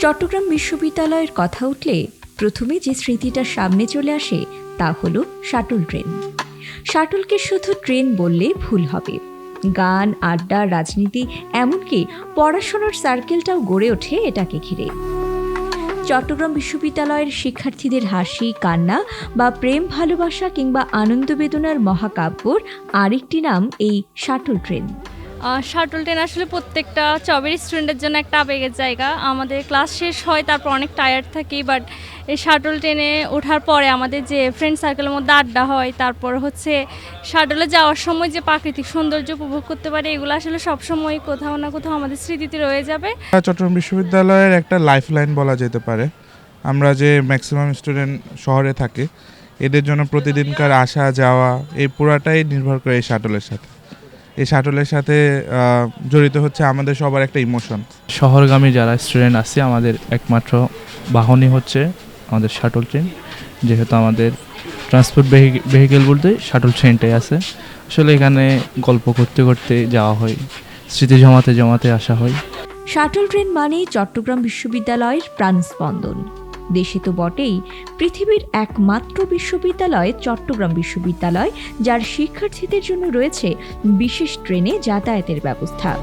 চট্টগ্রাম বিশ্ববিদ্যালয়ের কথা উঠলে প্রথমে যে স্মৃতিটা সামনে চলে আসে তা হলো শাটল ট্রেন। শাটলকে শুধু ট্রেন বললে ভুল হবে। গান, আড্ডা, রাজনীতি, এমনকি পড়াশোনার সার্কেলটাও গড়ে ওঠে এটাকে ঘিরে। চট্টগ্রাম বিশ্ববিদ্যালয়ের শিক্ষার্থীদের হাসি, কান্না বা প্রেম, ভালোবাসা কিংবা আনন্দ বেদনার মহাকাব্যর আরেকটি নাম এই শাটল ট্রেন। শাটল ট্রেন আসলে প্রত্যেকটা চবের স্টুডেন্টের জন্য একটা আবেগের জায়গা। আমাদের ক্লাস শেষ হয়, তারপর অনেক টায়ার্ড থাকি বাট এই শাটল ট্রেনে ওঠার পরে আমাদের যে ফ্রেন্ড সার্কেলের মধ্যে আড্ডা হয়, তারপর হচ্ছে শাটলে যাওয়ার সময় যে প্রাকৃতিক সৌন্দর্য উপভোগ করতে পারি, এগুলো আসলে সবসময় কোথাও না কোথাও আমাদের স্মৃতিতে রয়ে যাবে। চট্টগ্রাম বিশ্ববিদ্যালয়ের একটা লাইফ লাইন বলা যেতে পারে। আমরা যে ম্যাক্সিমাম স্টুডেন্ট শহরে থাকে, এদের জন্য প্রতিদিনকার আসা, যাওয়া, এই পুরাটাই নির্ভর করে এই শাটলের সাথে। এই শাটলের সাথে জড়িত হচ্ছে আমাদের সবার একটা ইমোশন শহরগামী যারা স্টুডেন্ট আছে আমাদের একমাত্র বাহনই হচ্ছে আমাদের শাটল ট্রেন যেহেতু আমাদের ট্রান্সপোর্ট ভেহিকেল বলতে শাটল ট্রেনটাই আছে। আসলে এখানে গল্প করতে করতে যাওয়া হয় স্মৃতি জমাতে জমাতে আসা হয়। শাটল ট্রেন মানেই চট্টগ্রাম বিশ্ববিদ্যালয়ের প্রাণস্পন্দন। দেশে তো বটেই, পৃথিবীর একমাত্র বিশ্ববিদ্যালয় চট্টগ্রাম বিশ্ববিদ্যালয়, যার শিক্ষার্থীদের জন্য রয়েছে বিশেষ ট্রেনে যাতায়াতের ব্যবস্থা।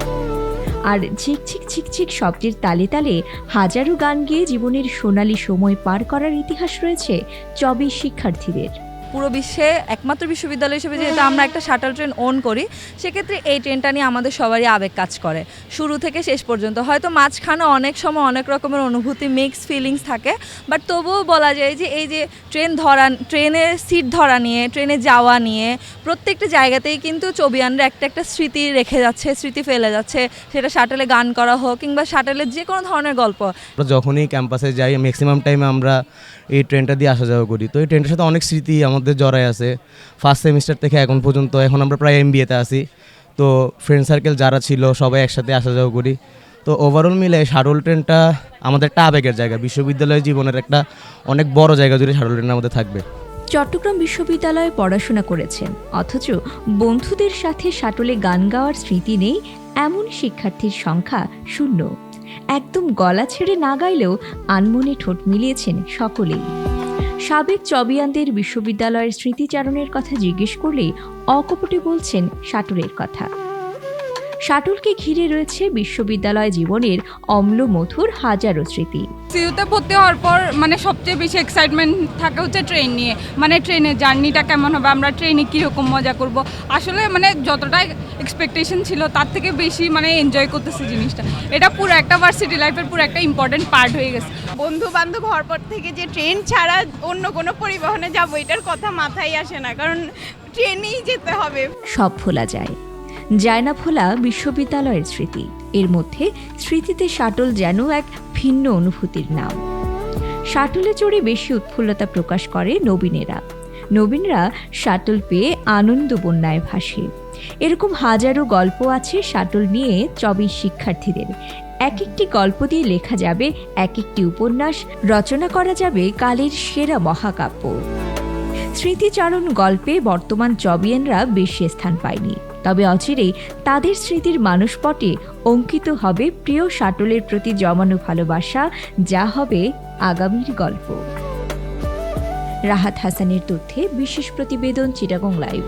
আর ঝিকঝিক ঝিকঝিক শব্দের তালে তালে হাজারো গান গেয়ে জীবনের সোনালি সময় পার করার ইতিহাস রয়েছে চবি শিক্ষার্থীদের। পুরো বিশ্বে একমাত্র বিশ্ববিদ্যালয় হিসেবে যেহেতু আমরা একটা শাটল ট্রেন অন করি সেক্ষেত্রে এই ট্রেনটা নিয়ে আমাদের সবারই আবেগ কাজ করে। শুরু থেকে শেষ পর্যন্ত। হয়তো মাঝখানে অনেক সময় অনেক রকমের অনুভূতি মিক্স ফিলিংস থাকে বাট তবুও বলা যায় যে এই যে ট্রেন ধরা ট্রেনে সিট ধরা নিয়ে, ট্রেনে যাওয়া নিয়ে প্রত্যেকটা জায়গাতেই কিন্তু চবিয়ানরা একটা একটা স্মৃতি রেখে যাচ্ছে, স্মৃতি ফেলে যাচ্ছে। সেটা শাটেলে গান করা হোক কিংবা শাটেলের যে কোনো ধরনের গল্প। আমরা যখনই ক্যাম্পাসে যাই ম্যাক্সিমাম টাইমে আমরা এই ট্রেনটা দিয়ে আসা যাওয়া করি। তো এই ট্রেনটার সাথে অনেক স্মৃতি আমাদের জড়ায় আছে। ফার্স্ট সেমিস্টার থেকে এখন পর্যন্ত, এখন আমরা প্রায় এম বিএতে আছি। তো ফ্রেন্ড সার্কেল যারা ছিল, সবাই একসাথে আসা যাওয়া করি। তো ওভারঅল মিলে শাটল ট্রেনটা আমাদের একটা আবেগের জায়গা। বিশ্ববিদ্যালয় জীবনের একটা অনেক বড় জায়গা জুড়ে শাটল ট্রেন আমাদের থাকবে। চট্টগ্রাম বিশ্ববিদ্যালয়ে পড়াশোনা করেছেন। অথচ বন্ধুদের সাথে শাটলে গান গাওয়ার স্মৃতি নেই এমন শিক্ষার্থীর সংখ্যা শূন্য। একদম গলা ছেড়ে না গাইলেও আনমনে ঠোঁট মিলিয়েছেন সকলেই। সাবেক চবিয়ানদের বিশ্ববিদ্যালয়ের স্মৃতিচারণের কথা জিজ্ঞেস করলেই অকপটে বলছেন শাটলের কথা। শাটলকে ঘিরে রয়েছে বিশ্ববিদ্যালয় জীবনের অম্ল মধুর হাজারো স্মৃতি। সিউতে ভর্তি হওয়ার পর মানে সবচেয়ে বেশি এক্সাইটমেন্ট থাকে হচ্ছে ট্রেন নিয়ে। মানে ট্রেনের জার্নিটা কেমন হবে আমরা ট্রেনে কীরকম মজা করব? আসলে মানে যতটা এক্সপেকটেশন ছিল তার থেকে বেশি মানে এনজয় করতেছি জিনিসটা। এটা পুরো একটা ভার্সিটি লাইফের পুরো একটা ইম্পর্টেন্ট পার্ট হয়ে গেছে। বন্ধু বান্ধব হওয়ার পর থেকে যে ট্রেন ছাড়া অন্য কোনো পরিবহনে যাব এটার কথা মাথায় আসে না কারণ ট্রেনেই যেতে হবে। সব ভোলা যায়। ভোলা বিশ্ববিদ্যালয়ের স্মৃতি। এর মধ্যে স্মৃতিতে শাটল যেন এক ভিন্ন অনুভূতির নাম। শাটলে চড়ে বেশি উৎফুল্লতা প্রকাশ করে নবীনেরা। নবীনরা শাটল পেয়ে আনন্দ বন্যায় ভাসে। এরকম হাজারো গল্প আছে শাটল নিয়ে চবিশ শিক্ষার্থীদের। এক একটি গল্প দিয়ে লেখা যাবে এক একটি উপন্যাস, রচনা করা যাবে কালের সেরা মহাকাব্য। স্মৃতিচারণ গল্পে বর্তমান চবিয়ানরা বেশি স্থান পায়নি। তবে অচিরেই তাদের স্মৃতির মানসপটে অঙ্কিত হবে প্রিয় শাটলের প্রতি জমানো ভালোবাসা, যা হবে আগামীর গল্প। রাহাত হাসানের তথ্যে বিশেষ প্রতিবেদন চিটাগং লাইভ।